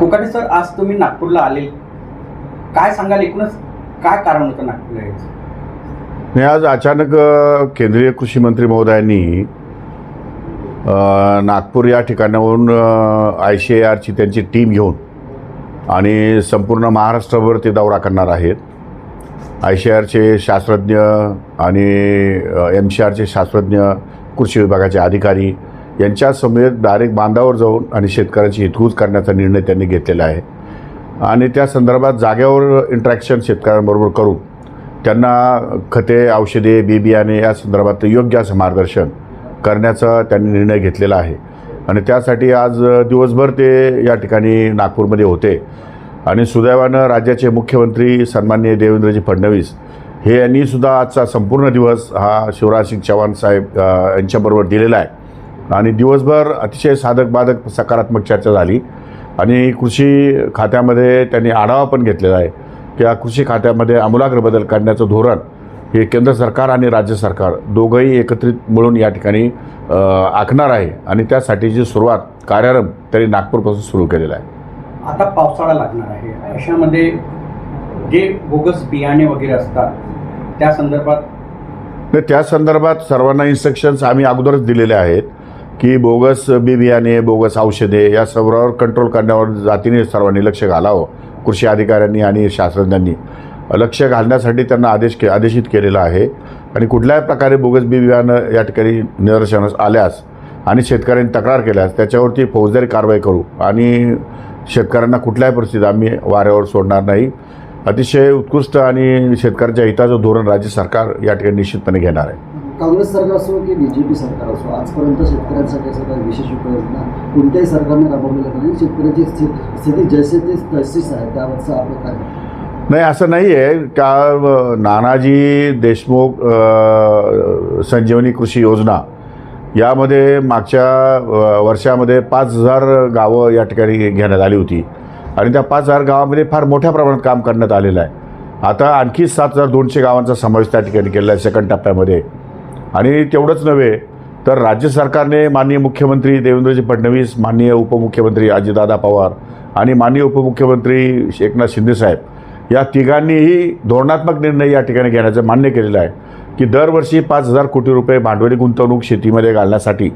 कुकाटे sir आज तुम्ही नागपूरला आले. काय सांगाल? एकूणच काय कारण होतं नागपूरला यायचं? नाही आज अचानक केंद्रीय कृषी मंत्री महोदयांनी नागपूर या ठिकाणावरून आय सी ए आरची त्यांची टीम घेऊन आणि संपूर्ण महाराष्ट्रभर ते दौरा करणार आहेत. आय सी आरचे शास्त्रज्ञ आणि एम सी आरचे शास्त्रज्ञ कृषी विभागाचे अधिकारी यांच्या समेत डायरेक्ट बांधावर जाऊन आणि शेतकऱ्यांची हितगुज करण्याचा निर्णय त्यांनी घेतलेला आहे. आणि त्या संदर्भात जागेवर इंट्रॅक्शन शेतकऱ्यांबरोबर करून त्यांना खते औषधे बी बियाणे या संदर्भात योग्य असं मार्गदर्शन करण्याचा त्यांनी निर्णय घेतलेला आहे. आणि त्यासाठी आज दिवसभर ते या ठिकाणी नागपूरमध्ये होते. आणि सुदैवानं राज्याचे मुख्यमंत्री सन्माननीय देवेंद्रजी फडणवीस हे यांनीसुद्धा आजचा संपूर्ण दिवस हा शिवराज सिंग चव्हाण साहेब यांच्याबरोबर दिलेला आहे. आणि दिवसभर अतिशय साधक बाधक सकारात्मक चर्चा झाली. आणि कृषी खात्यामध्ये त्यांनी आढावा पण घेतलेला आहे की या कृषी खात्यामध्ये आमूलाग्र बदल करण्याचं धोरण हे केंद्र सरकार आणि राज्य सरकार दोघंही एकत्रित मिळून या ठिकाणी आखणार आहे. आणि त्यासाठीची सुरुवात कार्यारंभ त्यांनी नागपूरपासून सुरू केलेला आहे. आता पावसाळा लागणार आहे. अशामध्ये जे बोगस बियाणे वगैरे असतात त्या संदर्भात तर त्या संदर्भात सर्वांना इन्स्ट्रक्शन्स आम्ही अगोदरच दिलेले आहेत. की बोगस बी बियाणे बोगस औषधे या सर्वावर कंट्रोल करण्यावर जातीने सर्वांनी लक्ष घालावं कृषी अधिकाऱ्यांनी आणि शास्त्रज्ञांनी. लक्ष घालण्यासाठी त्यांना आदेश के आदेशित केलेला आहे. आणि कुठल्याही प्रकारे बोगस बी बियाणं या ठिकाणी निदर्शनास आल्यास आणि शेतकऱ्यांनी तक्रार केल्यास त्याच्यावरती फौजदारी कारवाई करू. आणि शेतकऱ्यांना कुठल्याही परिस्थितीत आम्ही वाऱ्यावर सोडणार नाही. अतिशय उत्कृष्ट आणि शेतकऱ्यांच्या हिताचं धोरण राज्य सरकार या ठिकाणी निश्चितपणे घेणार आहे. काँग्रेस सरकार असो की बी जे पी सरकार असो आजपर्यंत शेतकऱ्यांसाठी असं काही विशेष उपाययोजना कोणत्याही सरकारने राबवलेल्या नाही. शेतकऱ्याची स्थिती जैसे ते तशीच आहे. त्यावरचं आपलं काय नाही असं नाही आहे का नानाजी देशमुख संजीवनी कृषी योजना यामध्ये मागच्या वर्षामध्ये पाच हजार गावं या ठिकाणी घेण्यात आली होती. आणि त्या पाच हजार गावामध्ये फार मोठ्या प्रमाणात काम करण्यात आलेलं आहे. आता आणखी सात हजार दोनशे गावांचा समावेश त्या ठिकाणी केलेला आहे सेकंड टप्प्यामध्ये. आणि तेवढंच नव्हे तर राज्य सरकारने माननीय मुख्यमंत्री देवेंद्रजी फडणवीस माननीय उपमुख्यमंत्री अजितदादा पवार आणि माननीय उपमुख्यमंत्री एकनाथ शिंदेसाहेब या तिघांनीही धोरणात्मक निर्णय या ठिकाणी घेण्याचं मान्य केलेलं आहे की दरवर्षी पाच हजार कोटी रुपये भांडवली गुंतवणूक शेतीमध्ये घालण्यासाठी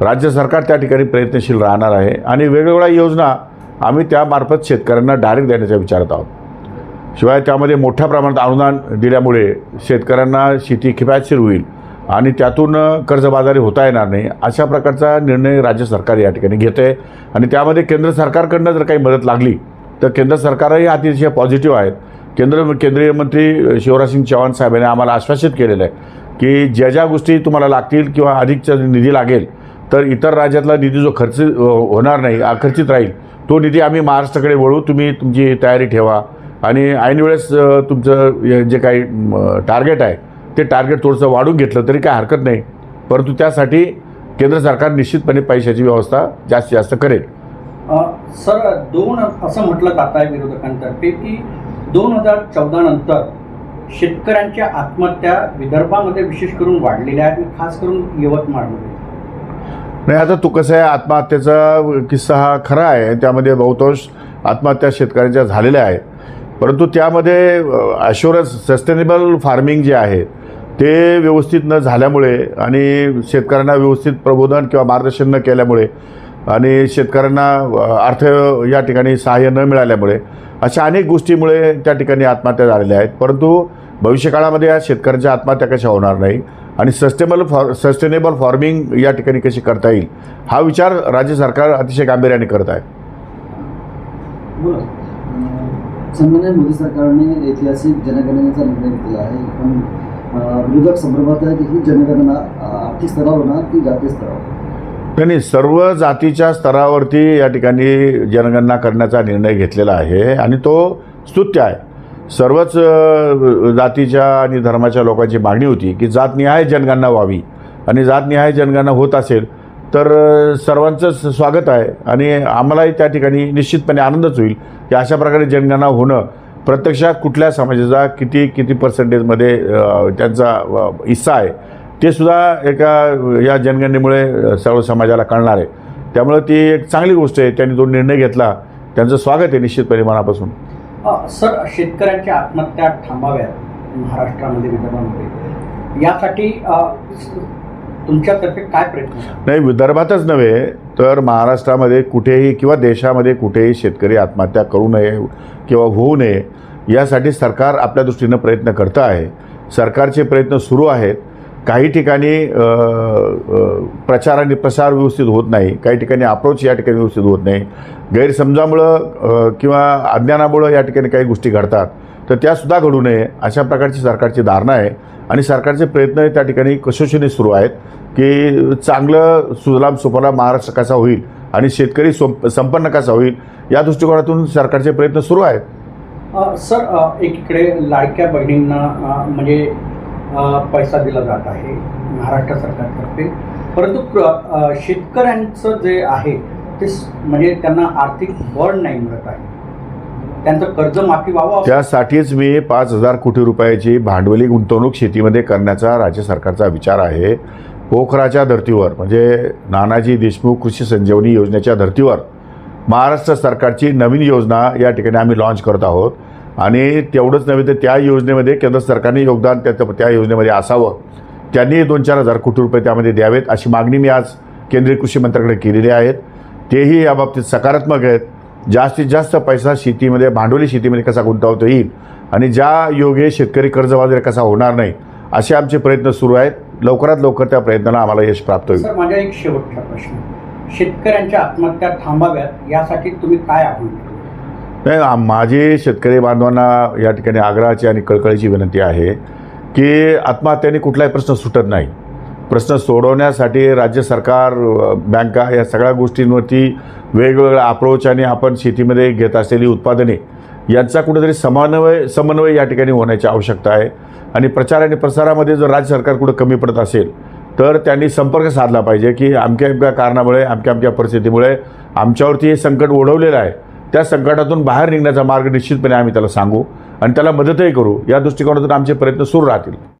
राज्य सरकार त्या ठिकाणी प्रयत्नशील राहणार आहे आणि वेगवेगळ्या योजना आम्ही त्यामार्फत शेतकऱ्यांना डायरेक्ट देण्याच्या विचारात आहोत. शिवाय त्यामध्ये मोठ्या प्रमाणात अनुदान दिल्यामुळे शेतकऱ्यांना शेती किफायतशीर होईल आणि त्यातून कर्जबाजारी होता येणार नाही. अशा प्रकारचा निर्णय राज्य सरकार या ठिकाणी घेते आहे आणि त्यामध्ये केंद्र सरकारकडनं जर काही मदत लागली तर केंद्र सरकारही अतिशय पॉझिटिव्ह आहेत. केंद्र केंद्रीय मंत्री शिवराजसिंग चव्हाण साहेबांनी आम्हाला आश्वासित केलेलं आहे की ज्या ज्या गोष्टी तुम्हाला लागतील किंवा अधिकचा निधी लागेल तर इतर राज्यातला निधी जो खर्च होणार नाही आखर्चित राहील तो निधी आम्ही महाराष्ट्राकडे वळू तुम्ही तुमची तयारी ठेवा. आणि ऐनवेळेस तुमचं जे काही टार्गेट आहे ते टार्गेट थोडंसं वाढून घेतलं तरी काय हरकत नाही. परंतु त्यासाठी केंद्र सरकार निश्चितपणे पैशाची व्यवस्था जास्तीत जास्त करेल. सर दोन असं म्हटलं जात आहे विरोधकांतर्फे की दोन हजार चौदा नंतर शेतकऱ्यांच्या आत्महत्या विदर्भामध्ये विशेष करून वाढलेल्या आहेत खास करून यवतमाळमध्ये. नाही आता तू कसं आहे आत्महत्येचा किस्सा हा खरा आहे. त्यामध्ये बहुतांश आत्महत्या शेतकऱ्यांच्या झालेल्या आहेत. परंतु त्यामध्ये ॲश्युरन्स सस्टेनेबल फार्मिंग जे आहे ते व्यवस्थित न झाल्यामुळे आणि शेतकऱ्यांना व्यवस्थित प्रबोधन किंवा मार्गदर्शन न केल्यामुळे आणि शेतकऱ्यांना अर्थ या ठिकाणी सहाय्य न मिळाल्यामुळे अशा अनेक गोष्टीमुळे त्या ठिकाणी आत्महत्या झालेल्या आहेत. परंतु भविष्यकाळामध्ये या शेतकऱ्यांच्या आत्महत्या कशा होणार नाही आणि सस्टेबल फॉर सस्टेनेबल फार्मिंग या ठिकाणी कशी करता येईल हा विचार राज्य सरकार अतिशय गांभीर्याने करत आहे. मोदी सरकारने ऐतिहासिक जनगणनेचा निर्णय घेतला आहे. पण विरोधक संभ्रमात आहे की ही जनगणना आर्थिक स्तरावर ना की जातीय स्तरावर? नाही सर्व जातीच्या स्तरावरती या ठिकाणी जनगणना करण्याचा निर्णय घेतलेला आहे आणि तो स्तुत्य आहे. सर्वच जातीच्या आणि धर्माच्या लोकांची मागणी होती की जातनिहाय जनगणना व्हावी. आणि जातनिहाय जनगणना होत असेल तर सर्वांचंच स्वागत आहे. आणि आम्हालाही त्या ठिकाणी निश्चितपणे आनंदच होईल की अशा प्रकारे जनगणना होणं प्रत्यक्षात कुठल्या समाजाचा किती किती पर्सेंटेजमध्ये त्यांचा हिस्सा आहे ते सुद्धा एका या जनगणनेमुळे सर्व समाजाला कळणार आहे. त्यामुळं ती एक चांगली गोष्ट आहे त्यांनी तो निर्णय घेतला त्यांचं स्वागत आहे निश्चितपणे मनापासून. सर शेतकऱ्यांच्या आत्महत्या थांबाव्यात महाराष्ट्रामध्ये विदर्भामध्ये. यासाठी तुमच्यातर्फे काय प्रयत्न? नाही विदर्भातच नव्हे तर महाराष्ट्रामध्ये कुठेही किंवा देशामध्ये कुठेही शेतकरी आत्महत्या करू नये किंवा होऊ नये यासाठी सरकार आपल्या दृष्टीनं प्रयत्न करतं आहे. सरकारचे प्रयत्न सुरू आहेत. काही ठिकाणी प्रचार आणि प्रसार व्यवस्थित होत नाही. काही ठिकाणी अप्रोच या ठिकाणी व्यवस्थित होत नाही. गैरसमजामुळं किंवा अज्ञानामुळं या ठिकाणी काही गोष्टी घडतात. तर त्यासुद्धा घडू नये अशा प्रकारची सरकारची धारणा आहे. आणि सरकारचे प्रयत्न त्या ठिकाणी कसोशीने सुरू आहेत की चांगलं सुजलाम सुफलाम महाराष्ट्र कसा होईल आणि शेतकरी सं संपन्न कसा होईल या दृष्टिकोनातून सरकारचे प्रयत्न सुरू आहेत. सर एकीकडे लाडक्या बहिणींना म्हणजे पैसा दिला जात आहे महाराष्ट्र सरकारतर्फे. परंतु शेतकऱ्यांचं जे आहे ते म्हणजे त्यांना आर्थिक बळ नाही मिळत आहे. त्यांचं कर्जमाफी व्हावं त्यासाठीच मी पाच हजार कोटी रुपयाची भांडवली गुंतवणूक शेतीमध्ये करण्याचा राज्य सरकारचा विचार आहे. पोखराच्या धर्तीवर म्हणजे नानाजी देशमुख कृषी संजीवनी योजनेच्या धर्तीवर महाराष्ट्र सरकारची नवीन योजना या ठिकाणी आम्ही लॉन्च करत आहोत. आणि तेवढंच नव्हे तर त्या योजनेमध्ये केंद्र सरकारने योगदान त्या त्या योजनेमध्ये असावं. त्यांनी दोन चार हजार कोटी रुपये त्यामध्ये द्यावेत अशी मागणी मी आज केंद्रीय कृषी मंत्र्याकडे केलेली आहेत तेही याबाबतीत सकारात्मक आहेत. जास्तीत जास्त पैसा शेतीमध्ये भांडवली शेतीमध्ये कसा गुंतवता येईल? आणि ज्या योगे शेतकरी कर्जबाजारी कसा होणार नाही असे आमचे प्रयत्न सुरू आहेत. लवकरात लवकर त्या प्रयत्नाला आम्हाला यश प्राप्त होईल. माझा एक शेवटचा प्रश्न. शेतकऱ्यांच्या आत्महत्या थांबाव्यात यासाठी तुम्ही काय आव्हान नाही माझी शेतकरी बांधवांना या ठिकाणी आग्रहाची आणि कळकळीची विनंती आहे की आत्महत्याने कुठलाही प्रश्न सुटत नाही. प्रश्न सोडवण्यासाठी राज्य सरकार बँका या सगळ्या गोष्टींवरती वेगवेगळ्या अप्रोच आणि आपण शेतीमध्ये घेत असलेली उत्पादने यांचा कुठेतरी समन्वय समन्वय या ठिकाणी होण्याची आवश्यकता आहे. आणि प्रचार आणि प्रसारामध्ये जर राज्य सरकार कुठं कमी पडत असेल तर त्यांनी संपर्क साधला पाहिजे की अमक्या अमक्या कारणामुळे अमक्या अमक्या परिस्थितीमुळे आमच्यावरती हे संकट ओढवलेलं आहे. त्या संकटातून बाहेर निघण्याचा मार्ग निश्चितपणे आम्ही त्याला सांगू आणि त्याला मदतही करू. या दृष्टिकोनातून आमचे प्रयत्न सुरू राहतील.